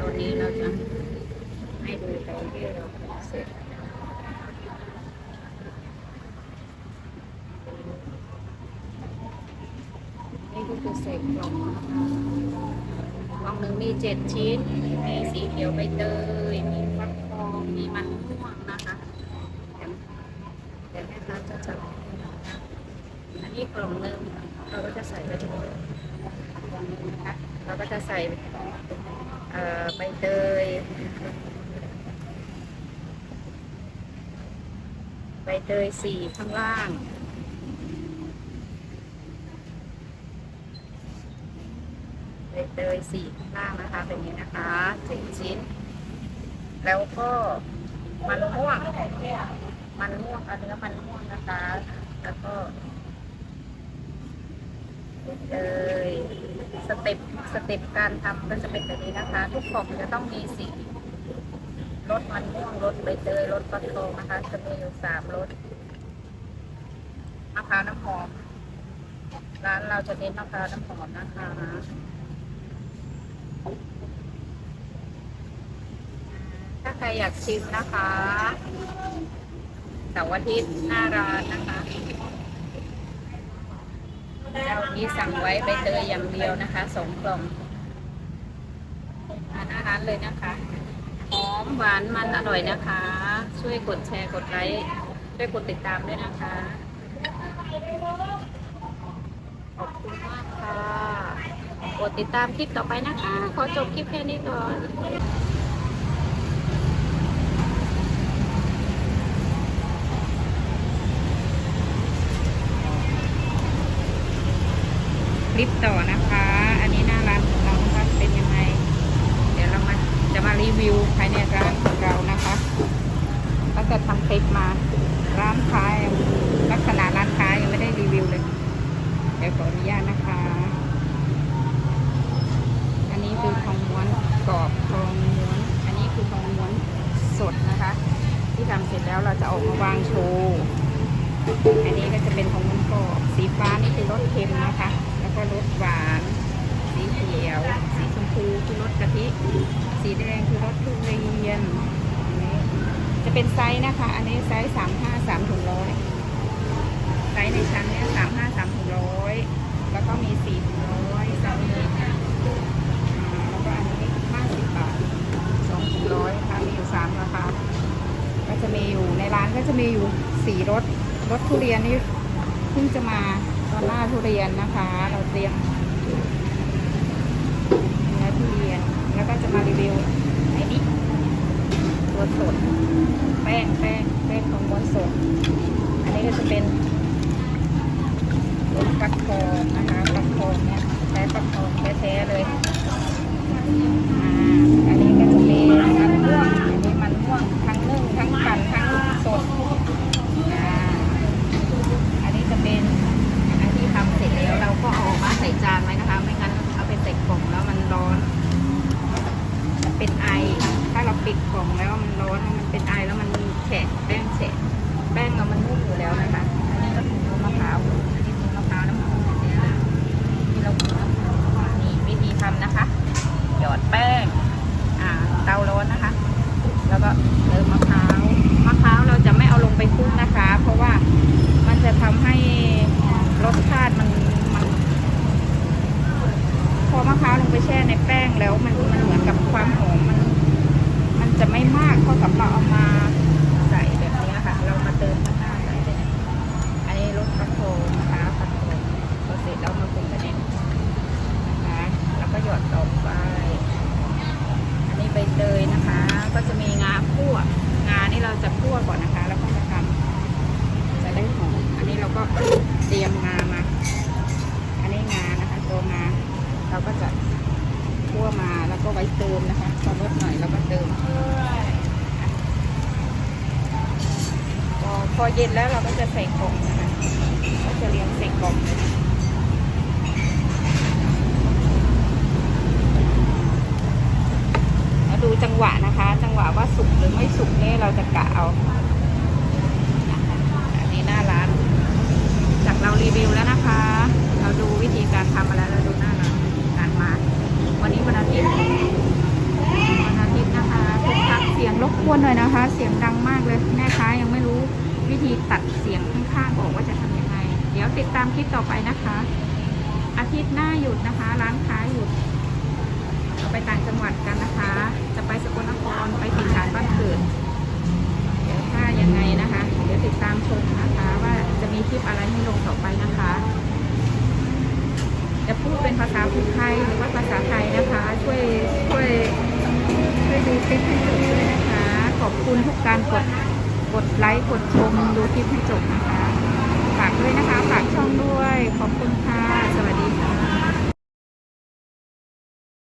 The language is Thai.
ตอนนี้เราจะให้ดูตอนที่เราเสร็จนี่ก็คือเศษกล่องกล่องหนึ่งมีเจ็ดชิ้น มีสีเขียวใบเตย มีฟักทอง มีมันม่วงนะคะเดี๋ยวแม่ค้าจะจับอันนี้กล่องหนึ่งเราก็จะใส่ไปทั้งหมดกล่องหนึ่งนะคะเราก็จะใส่ ใบเตยใบเตยสี่ข้างล่างใบเตยสี่ข้างล่างนะคะเป็นอย่างนี้นะคะเจ็ดชิ้น แล้วก็มันม่วงมันม่วงเอาเนื้อมันม่วงนะคะ แล้วก็ใบเตย สเต็ปสเต็ปการทำก็จะเป็นแบบนี้นะคะ ทุกกล่องจะต้องมีสีรสมันม่วงรสใบเตยรสฟักทองนะคะ จะมีอยู่สามรสมะพร้าวน้ำหอมร้านเราจะเน้นมะพร้าวน้ำหอมนะคะถ้าใครอยากชิมนะคะเสาร์อาทิตย์หน้าร้านนะคะ เรานี้สั่งไว้ใบเตยอย่างเดียวนะคะสองกล่องมาน้าร้านเลยนะคะหอมหวานมันอร่อยนะคะ ช่วยกดแชร์กดไลค์ช่วยกดติดตามด้วยนะคะ ขอบคุณมากค่ะ กดติดตามคลิปต่อไปนะคะ ขอจบคลิปแค่นี้ก่อน ลิปต่อนะคะ อันนี้หน้าร้านของเรานะคะเป็นยังไง เดี๋ยวเรามาจะมารีวิวภายในร้านของเรานะคะตั้งแต่ทำคลิปมาร้านค้ายลักษณะร้านค้ายังไม่ได้รีวิวเลย เดี๋ยวขออนุญาตนะคะ อันนี้คือทองม้วนกรอบทองม้วน อันนี้คือทองม้วนสดนะคะ ที่ทำเสร็จแล้วเราจะออกมาวางโชว์อันนี้ก็จะเป็นของมันกรอบสีฟ้านี่คือรสเค็มนะคะ ก็รสหวาน สีเขียว สีชมพูคือรสกะทิ สีแดงคือรสทุเรียน จะเป็นไซส์นะคะ อันนี้ไซส์สามห้าสามถุงร้อยไซส์ในชั้นเนี้ยสามห้าสามถุงร้อยแล้วก็มีสี่ถุงร้อยไซส์นี้แล้วก็อันนี้ห้าสิบบาทสองถุงร้อยค่ะมีอยู่สามราคาก็จะมีอยู่ในร้านก็จะมีอยู่สี่รสรสทุเรียนนี่เพิ่งจะมา ตอนหน้าทุเรียนนะคะ เราเตรียมเนื้อทุเรียน แล้วก็จะมารีวิวไอ้นี่ตัวสด แป้งแป้งแป้งของมวนสด อันนี้ก็จะเป็นตัวปักทองนะคะปักทองเนี่ยใช้ปักทองแท้ๆเลย อ่าอันนี้ก็จะมีมันม่วง อันนี้มันม่วงทั้งนึ่งทั้งปั่นทั้งสด อ่า อันนี้จะเป็นอันที่ทำเสร็จแล้วเราก็เอาออกมาใส่จานไว้นะคะ ไม่งั้นเอาไปใส่กล่องแล้วมันร้อน มันเป็นไอ ถ้าเราปิดกล่องแล้วมันร้อนมันเป็นไอแล้วมันแฉะแป้งแฉะแป้งเรามันนุ่มอยู่แล้วนะคะ อันนี้ก็คือมะพร้าว อันนี้คือมะพร้าวน้ำหอมเนี่ยนะที่เรานี่วิธีทำนะคะ หยอดแป้ง อ่า เตาร้อนนะคะ แล้วก็เติมมะพร้าว มะพร้าวเราจะไม่เอาลงไปคลุกนะคะ เพราะว่ามันจะทำให้รสชาติมันมัน พอมะพร้าวลงไปแช่ในแป้งแล้วมันมันเหมือนกับความหอมมัน มันจะไม่มากเท่ากับเราเอามาใส่แบบนี้ค่ะ เรามาเติมข้างหน้าใส่เลย อันนี้รสฟักทองนะคะฟักทองพอเสร็จแล้วมาปรุงกันเองนะคะ แล้วก็หยอดต่อไป อันนี้ใบเตยนะคะ ก็จะมีงาคั่ว งา พั่วก่อนนะคะ แล้วก็จะทำจะได้หอมอันนี้เราก็เตรียมงามา อันนี้งานะคะตัวงาเราก็จะคั่วมาแล้วก็ไว้เติมนะคะพอลดหน่อยแล้วก็เติมพอพอเย็นแล้วเราก็จะใส่กล่องนะคะก็จะเรียงใส่กล่องเลยนะ มาดูจังหวะนะคะ จังหวะว่าสุกหรือไม่สุกนี่เราจะกะเอา อันนี้หน้าร้าน จากเรารีวิวแล้วนะคะ เราดูวิธีการทำมาแล้วเราดูหน้าร้านการมา วันนี้วันอาทิตย์ กวนหน่อยนะคะ เสียงดังมากเลยแม่ค้ายังไม่รู้วิธีตัดเสียงข้างๆบอกว่าจะทำยังไง เดี๋ยวติดตามคลิปต่อไปนะคะ อาทิตย์หน้าหยุดนะคะ ร้านค้าหยุดเราไปต่างจังหวัดกันนะคะ จะไปสกลนครไปถิ่นฐานบ้านเกิดเดี๋ยวถ้ายังไงนะคะ เดี๋ยวติดตามชมนะคะ ว่าจะมีคลิปอะไรให้ลงต่อไปนะคะ จะพูดเป็นภาษาพูไทยหรือว่าภาษาไทยนะคะ ช่วยช่วยช่วยดูคลิปให้ด้วยนะคะ ขอบคุณทุกการกดกดไลค์กดชมดูคลิปให้จบนะคะ ฝากด้วยนะคะ ฝากช่องด้วย ขอบคุณค่ะ สวัสดีค่ะ